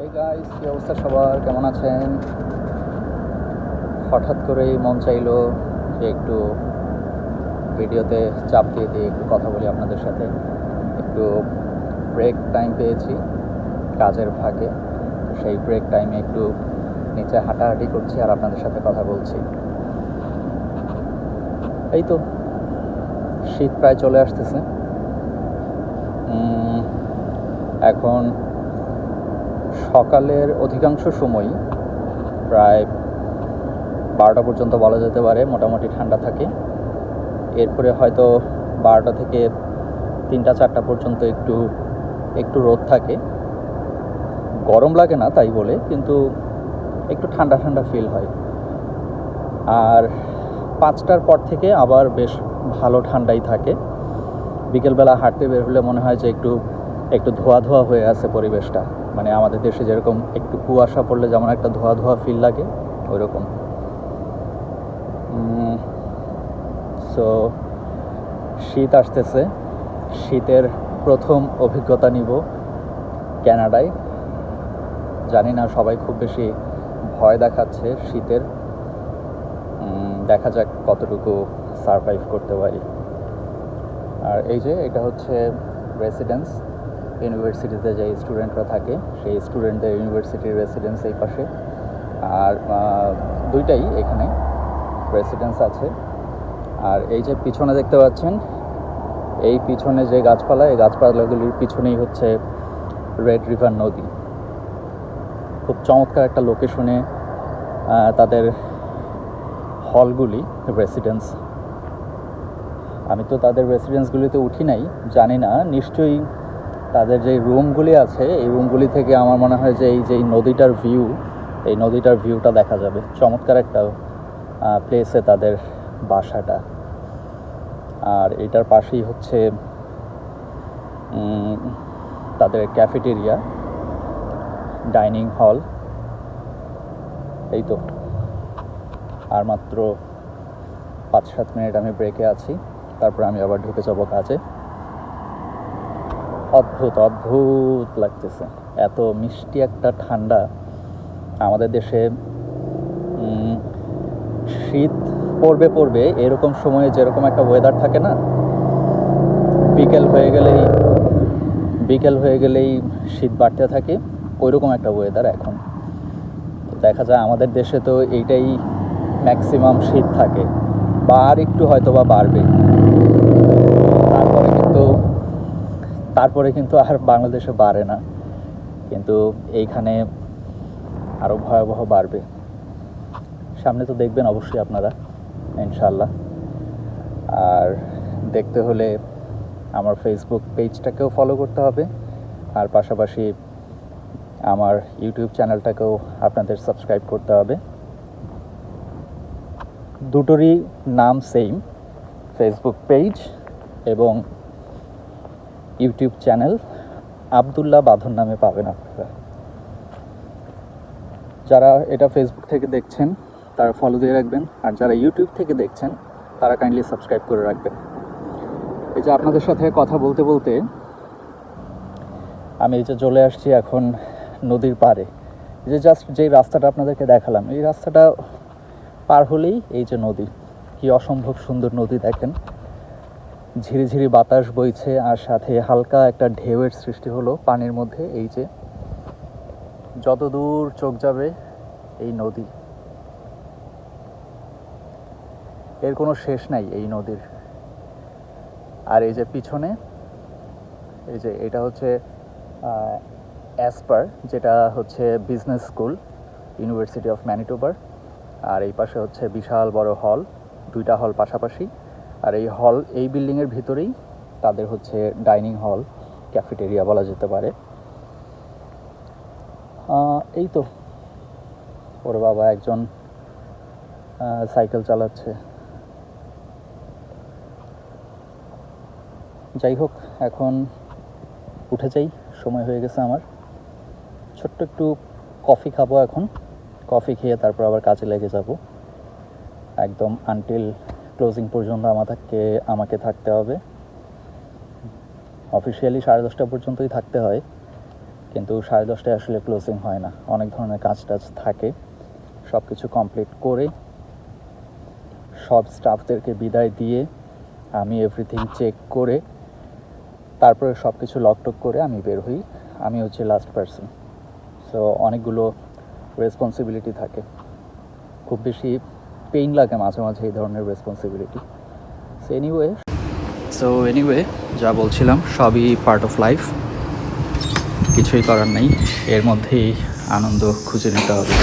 অবস্থা সবার? কেমন আছেন? হঠাৎ করেই মন চাইলো যে একটু ভিডিওতে চাপ দিয়ে দিয়ে একটু কথা বলি আপনাদের সাথে। একটু ব্রেক টাইম পেয়েছি কাজের ফাঁকে। সেই ব্রেক টাইমে একটু নিচে হাঁটাহাঁটি করছি আর আপনাদের সাথে কথা বলছি। এই তো, শীত প্রায় চলে আসতেছে। এখন সকালের অধিকাংশ সময়ই প্রায় বারোটা পর্যন্ত বলা যেতে পারে, মোটামুটি ঠান্ডা থাকে। এরপরে হয়তো বারোটা থেকে তিনটা, চারটা পর্যন্ত একটু একটু রোদ থাকে। গরম লাগে না তাই বলে, কিন্তু একটু ঠান্ডা ঠান্ডা ফিল হয়। আর পাঁচটার পর থেকে আবার বেশ ভালো ঠান্ডাই থাকে। বিকেলবেলা হাঁটতে বের হলে মনে হয় যে একটু একটু ধোয়া ধোয়া হয়ে আছে পরিবেশটা। মানে আমাদের দেশে যেরকম একটু কুয়াশা পড়লে যেমন একটা ধোয়া ধোয়া ফিল লাগে ওই রকম সো শীত আসতেছে। শীতের প্রথম অভিজ্ঞতা নিব ক্যানাডায়। জানি না সবাই খুব বেশি ভয় দেখাচ্ছে শীতের। দেখা যাক কতটুকু সারভাইভ করতে পারি। আর এই যে, এটা হচ্ছে রেসিডেন্স ইউনিভার্সিটিতে যে স্টুডেন্টরা থাকে, সেই স্টুডেন্টদের ইউনিভার্সিটির রেসিডেন্স এই পাশে। আর দুইটাই এখানে রেসিডেন্স আছে। আর এই যে পিছনে দেখতে পাচ্ছেন, এই পিছনে যে গাছপালা, এই গাছপালাগুলির পিছনেই হচ্ছে রেড রিভার নদী। খুব চমৎকার একটা লোকেশনে তাদের হলগুলি রেসিডেন্স আমি তো তাদের রেসিডেন্সগুলিতে উঠি নাই, জানি না, নিশ্চয়ই তাদের যে রুমগুলি আছে, এই রুমগুলি থেকে আমার মনে হয় যে এই যে নদীটার ভিউ এই নদীটার ভিউটা দেখা যাবে। চমৎকার একটা প্লেসে তাদের বাসাটা। আর এটার পাশেই হচ্ছে তাদের ক্যাফেটেরিয়া ডাইনিং হল এই তো। আর মাত্র পাঁচ সাত মিনিট আমি ব্রেকে আছি। তারপর আমি আবার ঢুকে যাব কাজে। অদ্ভুত অদ্ভুত লাগতেছে। এত মিষ্টি একটা ঠান্ডা আমাদের দেশে শীত পড়বে পড়বে, এরকম সময়ে যেরকম একটা ওয়েদার থাকে না, বিকেল হয়ে গেলেই, বিকেল হয়ে গেলেই শীত বাড়তে থাকে, ওইরকম একটা ওয়েদার এখন। দেখা যায় আমাদের দেশে তো এইটাই ম্যাক্সিমাম শীত থাকে, বা আর একটু হয়তো বা বাড়বে। তারপরে কিন্তু আর বাংলাদেশে বাড়ে না। কিন্তু এইখানে আরও ভয়াবহ বাড়বে। সামনে তো দেখবেন অবশ্যই আপনারা ইনশাল্লাহ আর দেখতে হলে আমার ফেসবুক পেজটাকেও ফলো করতে হবে। আর পাশাপাশি আমার ইউটিউব চ্যানেলটাকেও আপনাদের সাবস্ক্রাইব করতে হবে। দুটোরই নাম সেম ফেসবুক পেজ এবং ইউটিউব চ্যানেল আবদুল্লাহ বাঁধন নামে পাবেন আপনারা। যারা এটা ফেসবুক থেকে দেখছেন, তারা ফলো দিয়ে রাখবেন। আর যারা ইউটিউব থেকে দেখছেন, তারা কাইন্ডলি সাবস্ক্রাইব করে রাখবেন। এই যে আপনাদের সাথে কথা বলতে বলতে, আমি এই যে চলে আসছি এখন নদীর পাড়ে। যে জাস্ট যেই রাস্তাটা আপনাদেরকে দেখালাম, এই রাস্তাটা পার হলেই এই যে নদী। কি অসম্ভব সুন্দর নদী দেখেন। ঝিরিঝিরি বাতাস বইছে আর সাথে হালকা একটা ঢেউয়ের সৃষ্টি হলো পানির মধ্যে, এই যে যত দূর চোখ যাবে এই নদী। এর কোনো শেষ নাই এই নদীর। আর এই যে পিছনে, এই যে এটা হচ্ছে অ্যাসপার যেটা হচ্ছে বিজনেস স্কুল ইউনিভার্সিটি অফ ম্যানিটোবার আর এই পাশে হচ্ছে বিশাল বড় হল দুইটা হল পাশাপাশি। আর এই হল, এই বিল্ডিংয়ের ভিতরেই তাদের হচ্ছে ডাইনিং হল, ক্যাফেটেরিয়া বলা যেতে পারে। এই তো, ওর বাবা একজন সাইকেল চালাচ্ছে। যাই হোক, এখন উঠে যাই, সময় হয়ে গেছে আমার। ছোট্ট একটু কফি খাব এখন। কফি খেয়ে তারপর আবার কাজে লেগে যাব। একদম আনটিল ক্লোজিং পর্যন্ত আমাদেরকে আমাকে থাকতে হবে। অফিসিয়ালি সাড়ে দশটা পর্যন্তই থাকতে হয়, কিন্তু সাড়ে দশটায় আসলে ক্লোজিং হয় না। অনেক ধরনের কাজ টাজ থাকে। সব কিছু কমপ্লিট করে, সব স্টাফদেরকে বিদায় দিয়ে আমি এভরিথিং চেক করে, তারপরে সব কিছু লকটক করে আমি বের হই। আমি হচ্ছে লাস্ট পার্সন সো অনেকগুলো রেসপন্সিবিলিটি থাকে। খুব বেশি পেইন লাগে মাঝে মাঝে এই ধরনের responsibility so anyway so anyway যা বলছিলাম, সবই পার্ট অফ লাইফ কিছুই করার নেই। এর মধ্যেই আনন্দ খুঁজে নিতে হবে।